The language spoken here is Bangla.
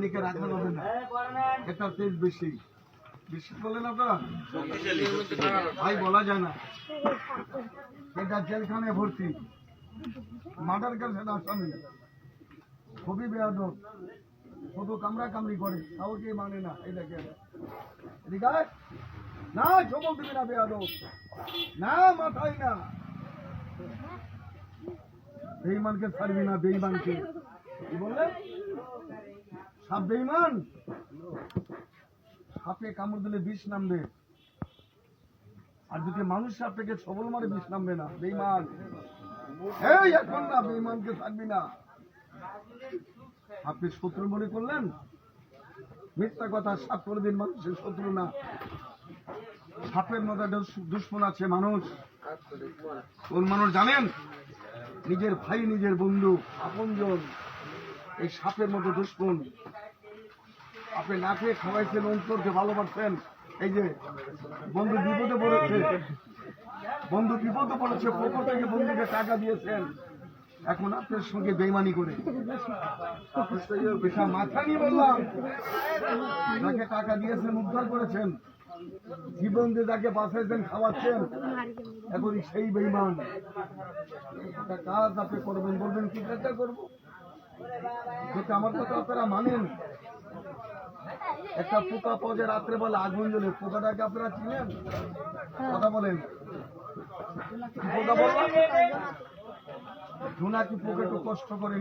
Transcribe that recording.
অনেকে রাখা যাবে না। এটা তেজ বেশি। বেশি বললেন আপনারা? ভাই, বলা যায় না। এটা জেলখানে ভর্তি। মার্ডার কেসের আসামি। খুবই বেয়াদব। শুধু কামড়া কামড়ি করে কাউকে মানে না দেখেন। এদিকে না সবল দিবি না, বেয়াদব। না, মাথায় না। বেইমানকে ছাড়বি না, বেইমানকে। কি বললে সাপ বেইমান সাপে কামড় দিলে বিষ নামবে। আর যদি মানুষ সবল মারে, বিষ নামবে না। বেইমান এখন না বেইমানকে থাকবি না। আপনি শত্রু মনে করলেন? মিথ্যা কথা, সাপ করে দিন মানুষের শত্রু না। সাপের মতো দুষ- দুশ্মন আছে মানুষ। কোন মানুষ জানেন? নিজের ভাই, নিজের বন্ধু, আপনজন। এই সাপের মতো দুশ্মন। আপনি না খেয়ে খাওয়াইছেন, অন্তরকে ভালোবাসছেন। এই যে বন্ধু বিপদে পড়েছে। বন্ধু বিপদে পড়েছে পক্ষ থেকে বন্ধুকে টাকা দিয়েছেন। এখন আপনার সঙ্গে বেইমানি করে। এটা মাথা নিয়ে বললাম। যাকে টাকা দিয়েছেন, উদ্ধার করেছেন। জীবন দিয়ে তাকে বাঁচাইছেন, খাওয়াচ্ছেন। এখন সেই বেইমান। কাজ আপনি করবেন বলবেন কি? কাজটা করব। আমার কথা আপনারা মানেন। একটা পোকা পজে রাত্রে বলে আগুন জ্বলে, পোকাটাকে আপনারা চিনেন? কথা বলেন। পোকা ধুনা কি পোকা একটু কষ্ট করে